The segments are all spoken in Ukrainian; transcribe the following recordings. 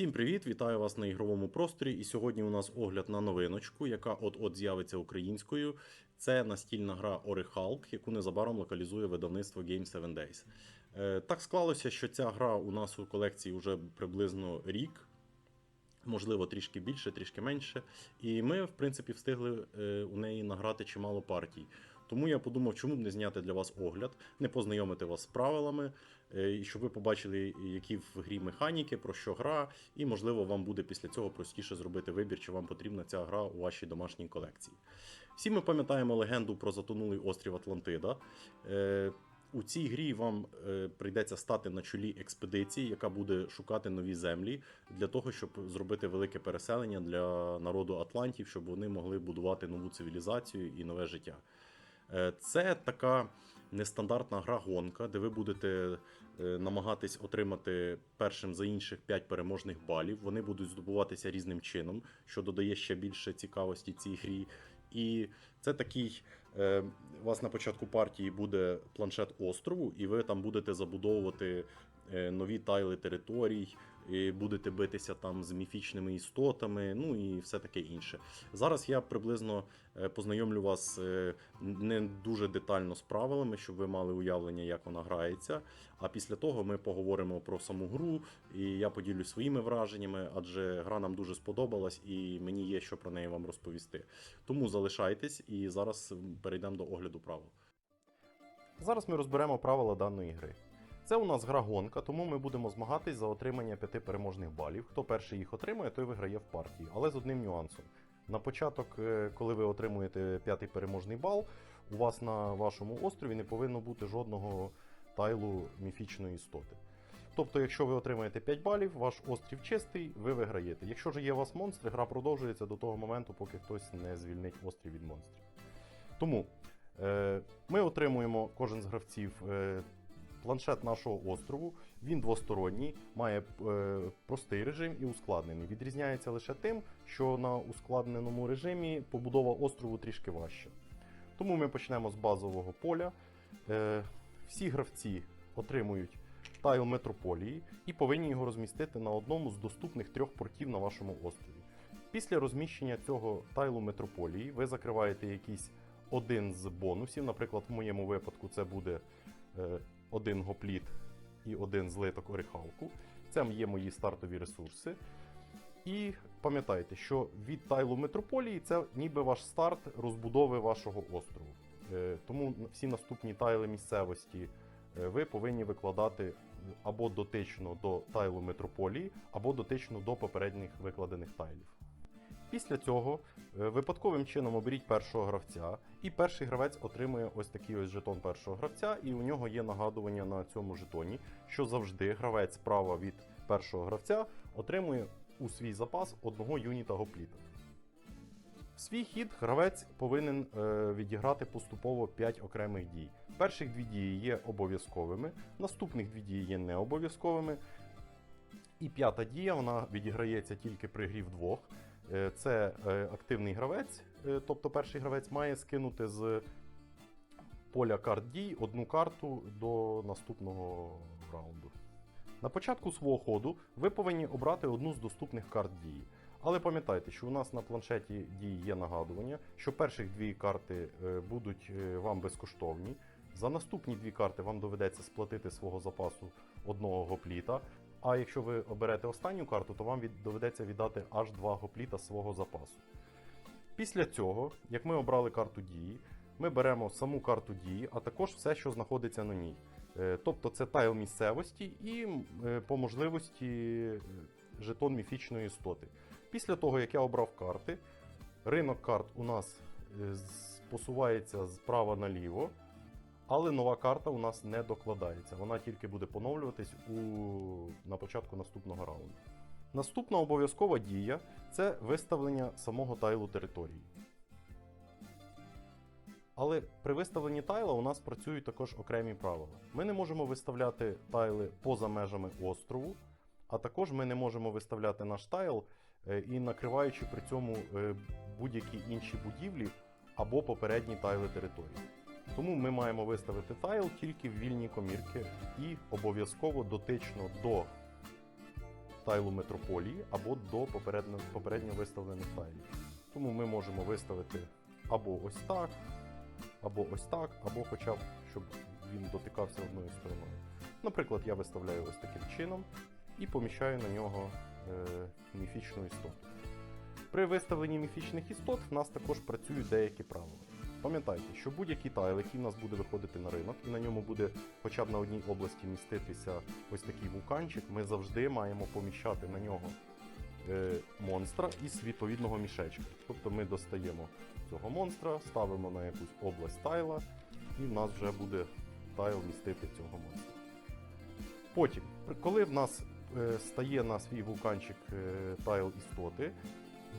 Всім привіт! Вітаю вас на ігровому просторі. І сьогодні у нас огляд на новиночку, яка от-от з'явиться українською. Це настільна гра Hulk, яку незабаром локалізує видавництво Game 7 Days. Е, так склалося, що ця гра у нас у колекції вже приблизно рік. Можливо, трішки більше, трішки менше. І ми, в принципі, встигли е, у неї награти чимало партій. Тому я подумав, чому б не зняти для вас огляд, не познайомити вас з правилами, і щоб ви побачили, які в грі механіки, про що гра, і, можливо, вам буде після цього простіше зробити вибір, чи вам потрібна ця гра у вашій домашній колекції. Всі ми пам'ятаємо легенду про затонулий острів Атлантида. Е, у цій грі вам е, прийдеться стати на чолі експедиції, яка буде шукати нові землі для того, щоб зробити велике переселення для народу Атлантів, щоб вони могли будувати нову цивілізацію і нове життя. Е, Це така нестандартна гра гонка, де ви будете е, намагатись отримати першим за інших 5 переможних балів. Вони будуть здобуватися різним чином, що додає ще більше цікавості цій грі. І це такий. е, У вас на початку партії буде планшет острову, і ви там будете забудовувати е, нові тайли територій, і будете битися там з міфічними істотами, ну і все таке інше. Зараз я приблизно е, познайомлю вас е, не дуже детально з правилами, щоб ви мали уявлення, як вона грається. А після того ми поговоримо про саму гру, і я поділюсь своїми враженнями, адже гра нам дуже сподобалась, і мені є що про неї вам розповісти. Тому залишайтесь і зараз перейдемо до огляду правил. Зараз ми розберемо правила даної гри. Це у нас гра гонка, тому ми будемо змагатись за отримання п'яти переможних балів. Хто перший їх отримує, той виграє в партії, але з одним нюансом. На початок, е, коли ви отримуєте п'ятий переможний бал, у вас на вашому острові не повинно бути жодного тайлу міфічної істоти. Тобто, якщо ви отримаєте 5 балів, ваш острів чистий, ви виграєте. Якщо ж є у вас монстри, гра продовжується до того моменту, поки хтось не звільнить острів від монстрів. Тому е, ми отримуємо кожен з гравців е, планшет нашого острову. Він двосторонній, має е, простий режим і ускладнений. Відрізняється лише тим, що на ускладненому режимі побудова острову трішки важча. Тому ми почнемо з базового поля. Е, всі гравці отримують тайл метрополії і повинні його розмістити на одному з доступних трьох портів на вашому острові. Після розміщення цього тайлу метрополії ви закриваєте якийсь один з бонусів. Наприклад, в моєму випадку це буде е, один гопліт і один злиток оріхалку. Це є мої стартові ресурси. І пам'ятайте, що від тайлу метрополії це ніби ваш старт розбудови вашого острову. Е, Тому всі наступні тайли місцевості е, ви повинні викладати або дотично до тайлу метрополії, або дотично до попередніх викладених тайлів. Після цього е, випадковим чином оберіть першого гравця, і перший гравець отримує ось такий ось жетон першого гравця, і у нього є нагадування на цьому жетоні, що завжди гравець справа від першого гравця отримує у свій запас одного юніта гопліта. В свій хід гравець повинен е, відіграти поступово 5 окремих дій. Перших дві дії є обов'язковими, наступних дві дії є необов'язковими. І п'ята дія вона відіграється тільки при грі вдвох. Е, Це е, активний гравець, е, тобто перший гравець має скинути з поля карт дій одну карту до наступного раунду. На початку свого ходу ви повинні обрати одну з доступних карт дії. Але пам'ятайте, що у нас на планшеті дій є нагадування, що перших дві карти будуть вам безкоштовні. За наступні дві карти вам доведеться сплатити свого запасу одного гопліта. А якщо ви оберете останню карту, то вам доведеться віддати аж два гопліта свого запасу. Після цього, як ми обрали карту дії, ми беремо саму карту дії, а також все, що знаходиться на ній. Е, Тобто це тайл місцевості і е, по можливості е, жетон міфічної істоти. Після того, як я обрав карти, ринок карт у нас посувається справа наліво, але нова карта у нас не докладається. Вона тільки буде поновлюватись у... на початку наступного раунду. Наступна обов'язкова дія це виставлення самого тайлу території. Але при виставленні тайла у нас працюють також окремі правила. Ми не можемо виставляти тайли поза межами острову, а також ми не можемо виставляти наш тайл е, і накриваючи при цьому е, будь-які інші будівлі або попередні тайли території. Тому ми маємо виставити тайл тільки в вільні комірки і обов'язково дотично до тайлу метрополії або до попередньо, попередньо виставлених тайлів. Тому ми можемо виставити або ось так, або ось так, або хоча б щоб він дотикався одною стороною. Наприклад, я виставляю ось таким чином і поміщаю на нього е, міфічну істоту. При виставленні міфічних істот в нас також працюють деякі правила. Пам'ятайте, що будь-який тайл, який в нас буде виходити на ринок, і на ньому буде хоча б на одній області міститися ось такий вулканчик, ми завжди маємо поміщати на нього е, монстра із відповідного мішечка. Тобто ми достаємо цього монстра, ставимо на якусь область тайла, і в нас вже буде тайл містити цього монстра. Потім, коли в нас е, стає на свій вулканчик е, тайл істоти,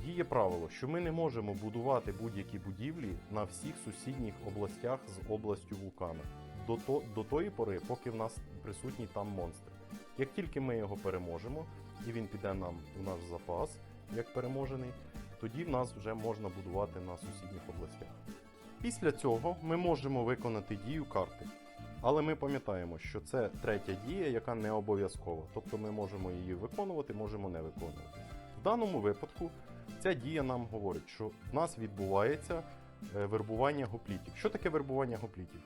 діє правило, що ми не можемо будувати будь-які будівлі на всіх сусідніх областях з областю вулкана до, то, до тої пори, поки в нас присутній там монстр. Як тільки ми його переможемо, і він піде нам у наш запас як переможений, тоді в нас вже можна будувати на сусідніх областях. Після цього ми можемо виконати дію карти. Але ми пам'ятаємо, що це третя дія, яка не обов'язкова. Тобто ми можемо її виконувати, можемо не виконувати. В даному випадку ця дія нам говорить, що в нас відбувається е, вербування гоплітів. Що таке вербування гоплітів?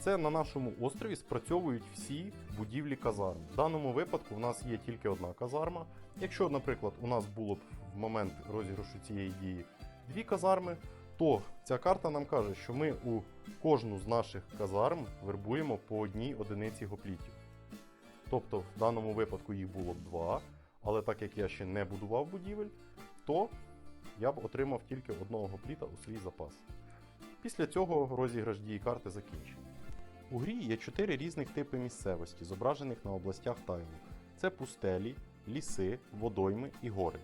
Це на нашому острові спрацьовують всі будівлі казарм. В даному випадку в нас є тільки одна казарма. Якщо, наприклад, у нас було б в момент розіграшу цієї дії дві казарми, то ця карта нам каже, що ми у кожну з наших казарм вербуємо по одній одиниці гоплітів. Тобто, в даному випадку їх було б два, але так як я ще не будував будівель, то я б отримав тільки одного гопліта у свій запас. Після цього розіграш дії карти закінчений. У грі є чотири різних типи місцевості, зображених на областях тайлу. Це пустелі, ліси, водойми і гори.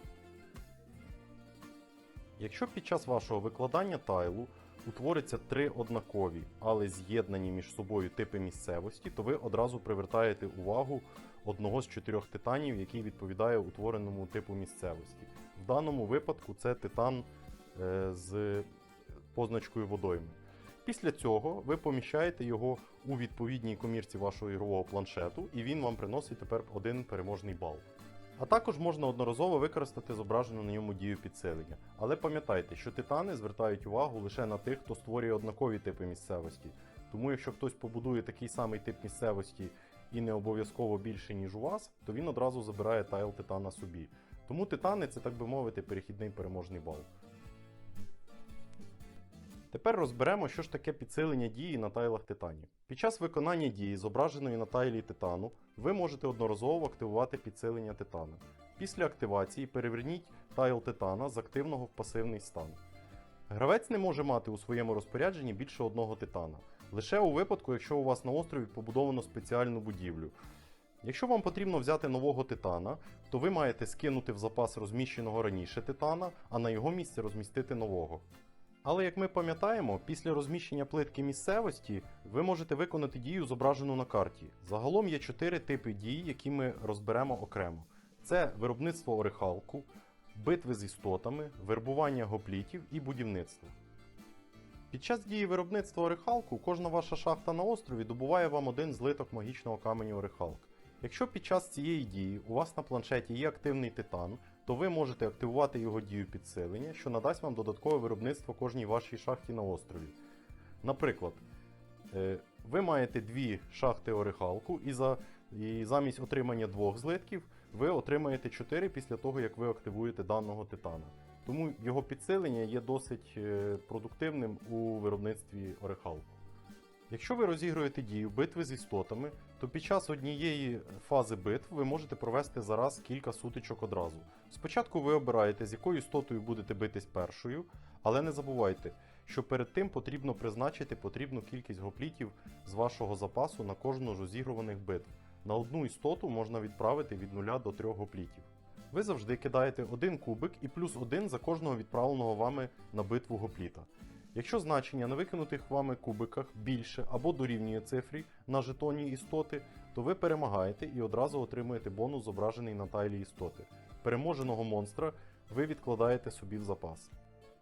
Якщо під час вашого викладання тайлу утворяться три однакові, але з'єднані між собою типи місцевості, то ви одразу привертаєте увагу одного з чотирьох титанів, який відповідає утвореному типу місцевості. В даному випадку це титан е, з позначкою водойми. Після цього ви поміщаєте його у відповідній комірці вашого ігрового планшету, і він вам приносить тепер один переможний бал. А також можна одноразово використати зображену на ньому дію підсилення. Але пам'ятайте, що титани звертають увагу лише на тих, хто створює однакові типи місцевості. Тому якщо хтось побудує такий самий тип місцевості і не обов'язково більше, ніж у вас, то він одразу забирає тайл титана собі. Тому титани це, так би мовити, перехідний переможний бал. Тепер розберемо, що ж таке підсилення дії на тайлах титанів. Під час виконання дії, зображеної на тайлі титану, ви можете одноразово активувати підсилення титана. Після активації переверніть тайл титана з активного в пасивний стан. Гравець не може мати у своєму розпорядженні більше одного титана, лише у випадку, якщо у вас на острові побудовано спеціальну будівлю. Якщо вам потрібно взяти нового титана, то ви маєте скинути в запас розміщеного раніше титана, а на його місце розмістити нового. Але як ми пам'ятаємо, після розміщення плитки місцевості ви можете виконати дію, зображену на карті. Загалом є чотири типи дій, які ми розберемо окремо: це виробництво орехалку, битви з істотами, вербування гоплітів і будівництво. Під час дії виробництва орехалку кожна ваша шахта на острові добуває вам один злиток магічного каменю орехалк. Якщо під час цієї дії у вас на планшеті є активний титан, то ви можете активувати його дію підсилення, що надасть вам додаткове виробництво кожній вашій шахті на острові. Наприклад, е, ви маєте дві шахти орехалку, і, за, і замість отримання двох злитків ви отримаєте 4 після того, як ви активуєте даного титана. Тому його підсилення є досить е, продуктивним у виробництві орехалку. Якщо ви розігруєте дію битви з істотами, то під час однієї фази битв ви можете провести зараз кілька сутичок одразу. Спочатку ви обираєте, з якою істотою будете битись першою, але не забувайте, що перед тим потрібно призначити потрібну кількість гоплітів з вашого запасу на кожну з розігруваних битв. На одну істоту можна відправити від 0 до 3 гоплітів. Ви завжди кидаєте один кубик і плюс один за кожного відправленого вами на битву гопліта. Якщо значення на викинутих вами кубиках більше або дорівнює цифрі на жетоні істоти, то ви перемагаєте і одразу отримуєте бонус, зображений на тайлі істоти. Переможеного монстра ви відкладаєте собі в запас.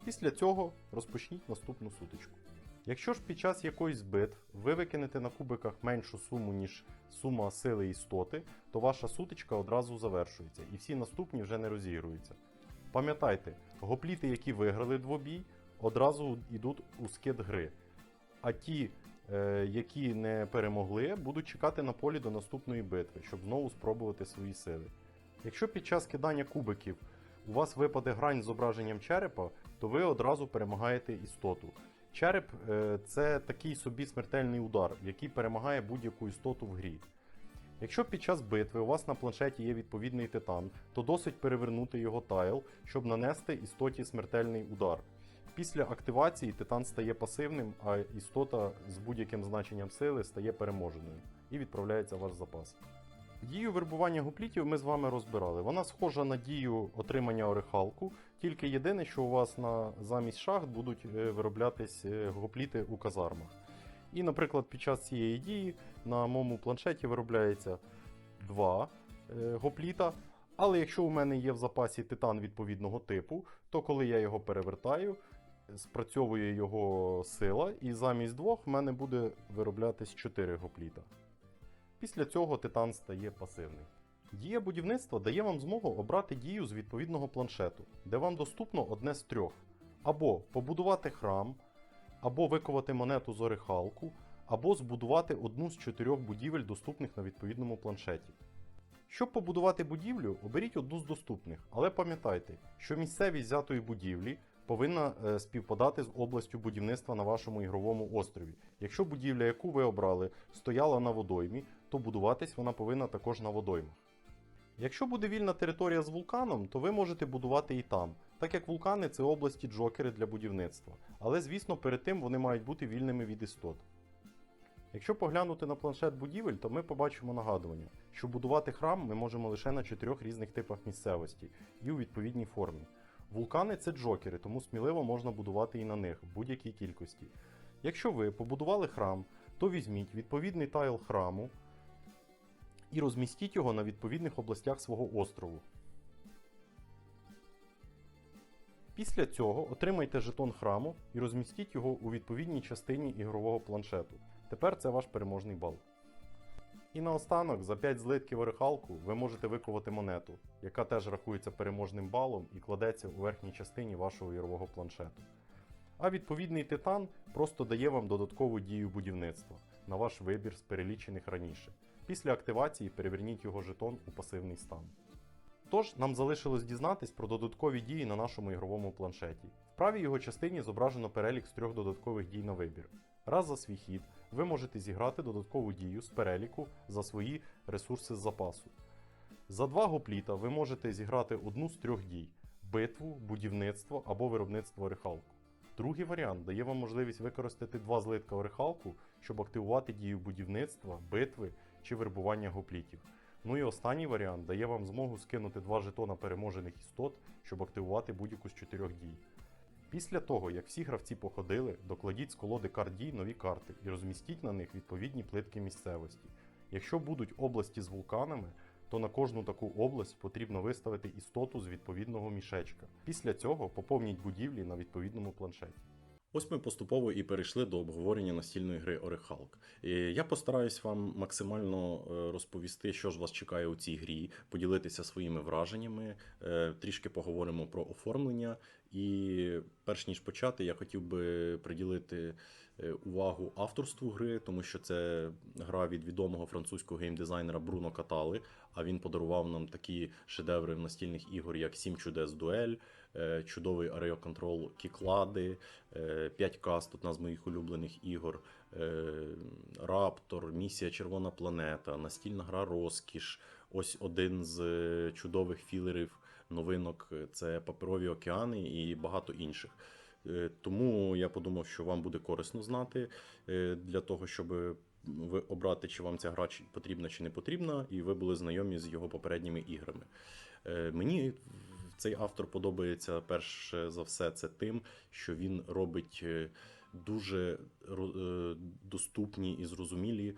Після цього розпочніть наступну сутичку. Якщо ж під час якоїсь битв ви викинете на кубиках меншу суму, ніж сума сили істоти, то ваша сутичка одразу завершується, і всі наступні вже не розігруються. Пам'ятайте, гопліти, які виграли двобій, одразу йдуть у скид гри. А ті, е, які не перемогли, будуть чекати на полі до наступної битви, щоб знову спробувати свої сили. Якщо під час кидання кубиків у вас випаде грань з зображенням черепа, то ви одразу перемагаєте істоту. Череп е, це такий собі смертельний удар, який перемагає будь-яку істоту в грі. Якщо під час битви у вас на планшеті є відповідний титан, то досить перевернути його тайл, щоб нанести істоті смертельний удар. Після активації титан стає пасивним, а істота з будь-яким значенням сили стає переможеною і відправляється в ваш запас. Дію вербування гоплітів ми з вами розбирали. Вона схожа на дію отримання орехалку, тільки єдине, що у вас на замість шахт будуть е, вироблятись е, гопліти у казармах. І, наприклад, під час цієї дії на моєму планшеті виробляється два е, гопліта. Але якщо у мене є в запасі титан відповідного типу, то коли я його перевертаю, спрацьовує його сила, і замість двох в мене буде вироблятись 4 гопліта. Після цього титан стає пасивний. Дія будівництва дає вам змогу обрати дію з відповідного планшету, де вам доступно одне з трьох: або побудувати храм, або виковати монету з орехалку, або збудувати одну з чотирьох будівель, доступних на відповідному планшеті. Щоб побудувати будівлю, оберіть одну з доступних, але пам'ятайте, що місцевість взятої будівлі повинна е, співпадати з областю будівництва на вашому ігровому острові. Якщо будівля, яку ви обрали, стояла на водоймі, то будуватись вона повинна також на водоймах. Якщо буде вільна територія з вулканом, то ви можете будувати і там, так як вулкани це області джокери для будівництва. Але звісно, перед тим вони мають бути вільними від істот. Якщо поглянути на планшет будівель, то ми побачимо нагадування, що будувати храм ми можемо лише на чотирьох різних типах місцевості і у відповідній формі. Вулкани це джокери, тому сміливо можна будувати і на них в будь-якій кількості. Якщо ви побудували храм, то візьміть відповідний тайл храму і розмістіть його на відповідних областях свого острову. Після цього отримайте жетон храму і розмістіть його у відповідній частині ігрового планшету. Тепер це ваш переможний бал. І наостанок, за 5 злитків орехалку ви можете виковати монету, яка теж рахується переможним балом і кладеться у верхній частині вашого ігрового планшету. А відповідний титан просто дає вам додаткову дію будівництва на ваш вибір з перелічених раніше. Після активації переверніть його жетон у пасивний стан. Тож нам залишилось дізнатись про додаткові дії на нашому ігровому планшеті. В правій його частині зображено перелік з трьох додаткових дій на вибір. Раз за свій хід ви можете зіграти додаткову дію з переліку за свої ресурси з запасу. За два гопліта ви можете зіграти одну з трьох дій: битву, будівництво або виробництво орехалку. Другий варіант дає вам можливість використати два злитка орехалку, щоб активувати дію будівництва, битви чи вербування гоплітів. Ну і останній варіант дає вам змогу скинути два жетона переможених істот, щоб активувати будь-яку з чотирьох дій. Після того, як всі гравці походили, докладіть з колоди карт дій нові карти і розмістіть на них відповідні плитки місцевості. Якщо будуть області з вулканами, то на кожну таку область потрібно виставити істоту з відповідного мішечка. Після цього поповніть будівлі на відповідному планшеті. Ось ми поступово і перейшли до обговорення настільної гри Орехалк. Я постараюсь вам максимально е, розповісти, що ж вас чекає у цій грі, поділитися своїми враженнями, е, трішки поговоримо про оформлення. І перш ніж почати, я хотів би приділити увагу авторству гри, тому що це гра від відомого французького геймдизайнера Бруно Катали. А він подарував нам такі шедеври в настільних ігор, як Сім чудес дуель, е, чудовий Aereo Control Кіклади, 5Cast, одна з моїх улюблених ігор, е, Раптор, Місія Червона планета, настільна гра Розкіш. Ось один з е, чудових філерів новинок це Паперові океани і багато інших. Е, Тому я подумав, що вам буде корисно знати е, для того, щоб ви обрати, чи вам ця гра потрібна чи не потрібна, і ви були знайомі з його попередніми іграми. Е, Мені цей автор подобається перше за все, це тим, що він робить дуже доступні і зрозумілі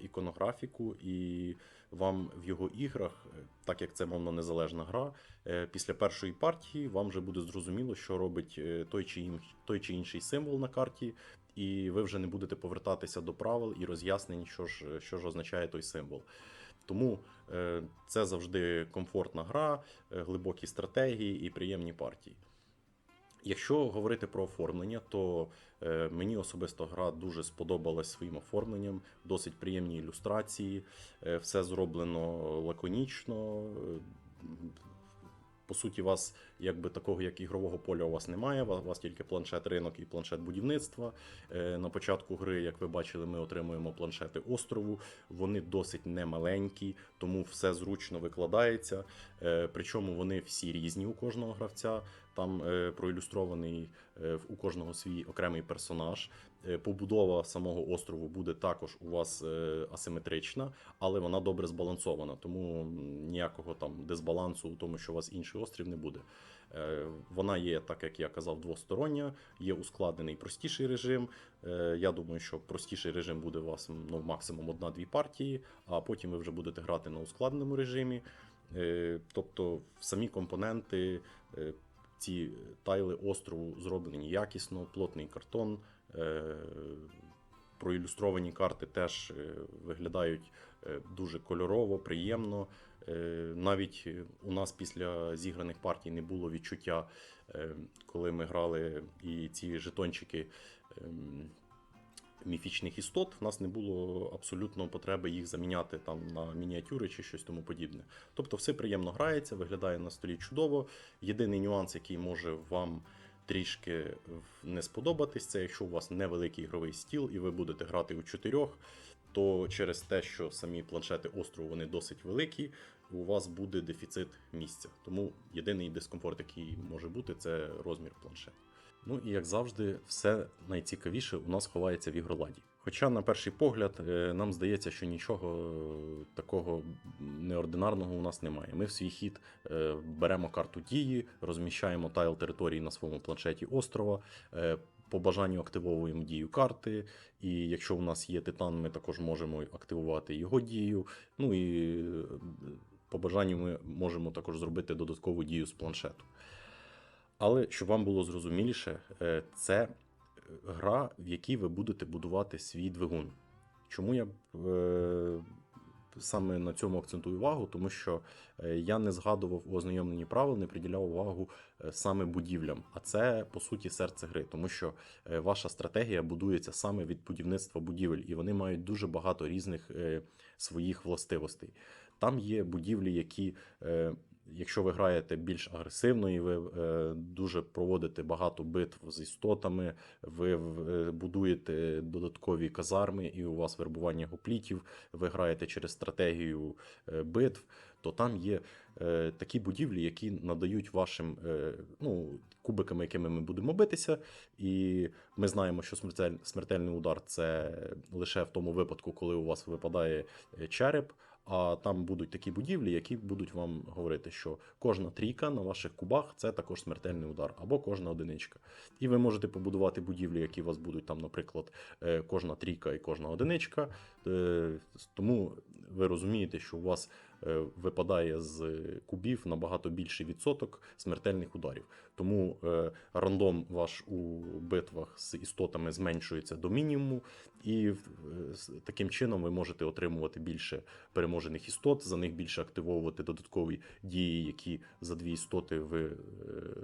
іконографіку, і вам в його іграх, е, так як це мовно незалежна гра, е, після першої партії вам вже буде зрозуміло, що робить е, той чи, ін- той чи інший символ на карті, і ви вже не будете повертатися до правил і роз'яснень, що ж, що ж означає той символ. Тому це завжди комфортна гра, глибокі стратегії і приємні партії. Якщо говорити про оформлення, то е, мені особисто гра дуже сподобалась своїм оформленням, досить приємні ілюстрації, е, все зроблено лаконічно. По суті, вас якби такого як ігрового поля у вас немає. У вас- тільки планшет ринок і планшет будівництва. Е, На початку гри, як ви бачили, ми отримуємо планшети острову. Вони досить немаленькі, тому все зручно викладається. Е, Причому вони всі різні у кожного гравця. Там е, проілюстрований у кожного свій окремий персонаж. Е, Побудова самого острову буде також у вас е, асиметрична, але вона добре збалансована, тому ніякого там дисбалансу у тому, що у вас інший острів не буде. Е, Вона є, так як я казав, двостороння, є ускладнений простіший режим. Я думаю, що простіший режим буде у вас ну, максимум одна-дві партії, а потім ви вже будете грати на ускладненому режимі. Тобто самі компоненти, ці тайли острову зроблені якісно, плотний картон. Е, Проілюстровані карти теж е, виглядають е, дуже кольорово, приємно. Навіть у нас після зіграних партій не було відчуття, коли ми грали і ці жетончики ем, міфічних істот, в нас не було абсолютно потреби їх заміняти там на мініатюри чи щось тому подібне. Тобто все приємно грається, виглядає на столі чудово. Єдиний нюанс, який може вам трішки не сподобатись, це якщо у вас невеликий ігровий стіл і ви будете грати у чотирьох, то через те, що самі планшети острову вони досить великі, у вас буде дефіцит місця. Тому єдиний дискомфорт, який може бути, це розмір планшету. Ну і як завжди, все найцікавіше у нас ховається в ігроладі. Хоча, на перший погляд, е, нам здається, що нічого е, такого неординарного у нас немає. Ми в свій хід е, беремо карту дії, розміщаємо тайл території на своєму планшеті острова. По бажанню активовуємо дію карти, і якщо у нас є титан, ми також можемо активувати його дію. Ну і по бажанню ми можемо також зробити додаткову дію з планшету. Але щоб вам було зрозуміліше, це гра, в якій ви будете будувати свій двигун. Чому я е, саме на цьому акцентую увагу? Тому що е, я не згадував у ознайомленні правил, не приділяв увагу е, саме будівлям. А це по суті серце гри, тому що е, ваша стратегія будується саме від будівництва будівель, і вони мають дуже багато різних е, своїх властивостей. Там є будівлі, які. е, Якщо ви граєте більш агресивно і ви е, дуже проводите багато битв з істотами, ви е, будуєте додаткові казарми, і у вас вербування гоплітів, ви граєте через стратегію е, битв, то там є такі будівлі, які надають вашим ну, кубиками, якими ми будемо битися. І ми знаємо, що смертель, смертельний удар це лише в тому випадку, коли у вас випадає череп. А там будуть такі будівлі, які будуть вам говорити, що кожна трійка на ваших кубах це також смертельний удар, або кожна одиничка. І ви можете побудувати будівлі, які у вас будуть там, наприклад, е, кожна трійка і кожна одиничка. Е, Тому ви розумієте, що у вас випадає з кубів набагато більший відсоток смертельних ударів. Тому е, рандом ваш у битвах з істотами зменшується до мінімуму, і е, таким чином ви можете отримувати більше переможених істот, за них більше активовувати додаткові дії, які за дві істоти ви е,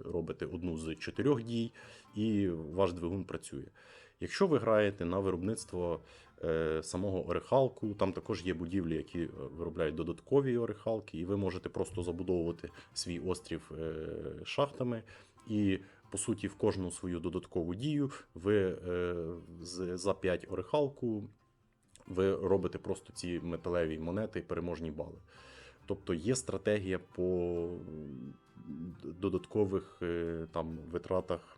робите одну з чотирьох дій, і ваш двигун працює. Якщо ви граєте на виробництво е, самого орехалку, там також є будівлі, які е, виробляють додаткові орехалки, і ви можете просто забудовувати свій острів е, шахтами. І по суті, в кожну свою додаткову дію ви е, за 5 орехалку ви робите просто ці металеві монети і переможні бали. Тобто є стратегія по додаткових е, там витратах.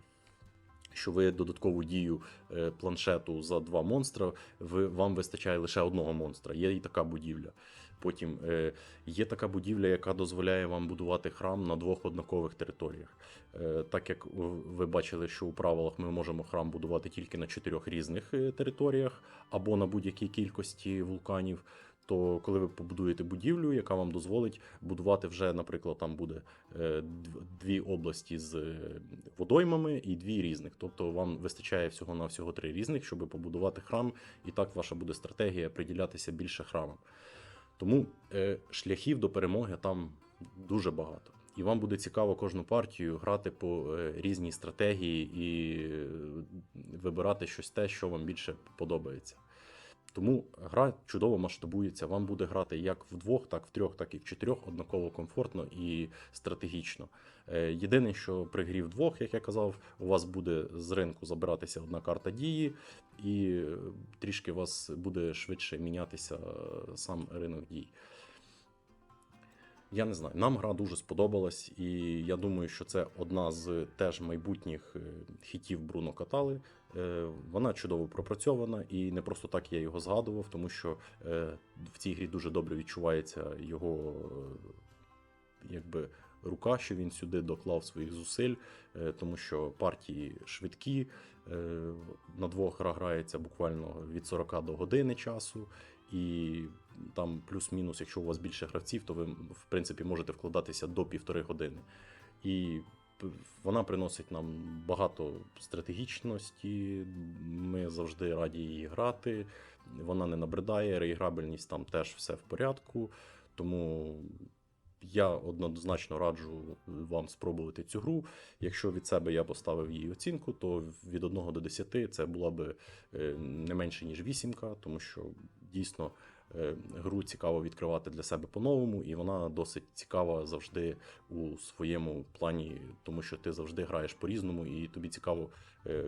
Що ви додаткову дію е, планшету за два монстра, ви, вам вистачає лише одного монстра. Є і така будівля. Потім е, є така будівля, яка дозволяє вам будувати храм на двох однакових територіях. Е, так як ви бачили, що у правилах ми можемо храм будувати тільки на чотирьох різних е, територіях або на будь-якій кількості вулканів. То коли ви побудуєте будівлю, яка вам дозволить будувати вже, наприклад, там буде е, дві області з е, водоймами і дві різних. Тобто вам вистачає всього на всього три різних, щоб побудувати храм, і так ваша буде стратегія приділятися більше храмам. Тому е, шляхів до перемоги там дуже багато. І вам буде цікаво кожну партію грати по різній стратегії і вибирати щось те, що вам більше подобається. Тому гра чудово масштабується. Вам буде грати як вдвох, так в трьох, так і в чотирьох, однаково комфортно і стратегічно. Е, Єдине, що при грі вдвох, як я казав, у вас буде з ринку забиратися одна карта дії, і е, трішки у вас буде швидше мінятися е, сам ринок дій. Я не знаю, нам гра дуже сподобалась, і я думаю, що це одна з теж майбутніх хітів Бруно Катали. Е, Вона чудово пропрацьована, і не просто так я його згадував, тому що е, в цій грі дуже добре відчувається його е, якби рука, що він сюди доклав своїх зусиль, тому що партії швидкі. На двох гра грається буквально від 40 до години часу. І там плюс-мінус, якщо у вас більше гравців, то ви в принципі можете вкладатися до півтори години. І вона приносить нам багато стратегічності. Ми завжди раді її грати. Вона не набридає, реіграбельність там теж все в порядку. Тому я однозначно раджу вам спробувати цю гру. Якщо від себе я поставив її оцінку, то від 1 до 10 це була би е, не менше, ніж вісімка, тому що дійсно гру цікаво відкривати для себе по-новому, і вона досить цікава завжди у своєму плані, тому що ти завжди граєш по-різному, і тобі цікаво е,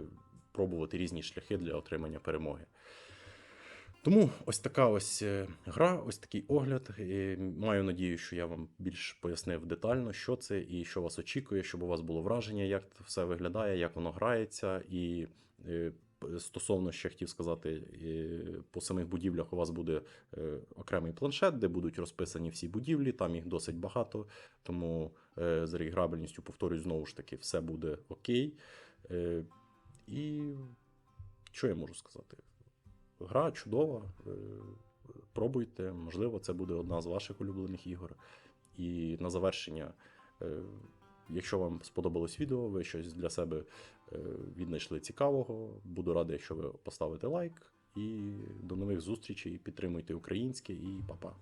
пробувати різні шляхи для отримання перемоги. Тому ось така ось е, гра, ось такий огляд. І маю надію, що я вам більш пояснив детально, що це і що вас очікує, щоб у вас було враження, як це все виглядає, як воно грається. І е, стосовно ще хотів сказати, по самих будівлях у вас буде е, окремий планшет, де будуть розписані всі будівлі, там їх досить багато. Тому е, з реіграбельністю, повторюю, знову ж таки, все буде окей. Е, І що я можу сказати? Гра чудова. Пробуйте, можливо, це буде одна з ваших улюблених ігор. І на завершення, якщо вам сподобалось відео, ви щось для себе віднайшли цікавого. Буду радий, якщо ви поставите лайк. І до нових зустрічей. Підтримуйте українське і па-па.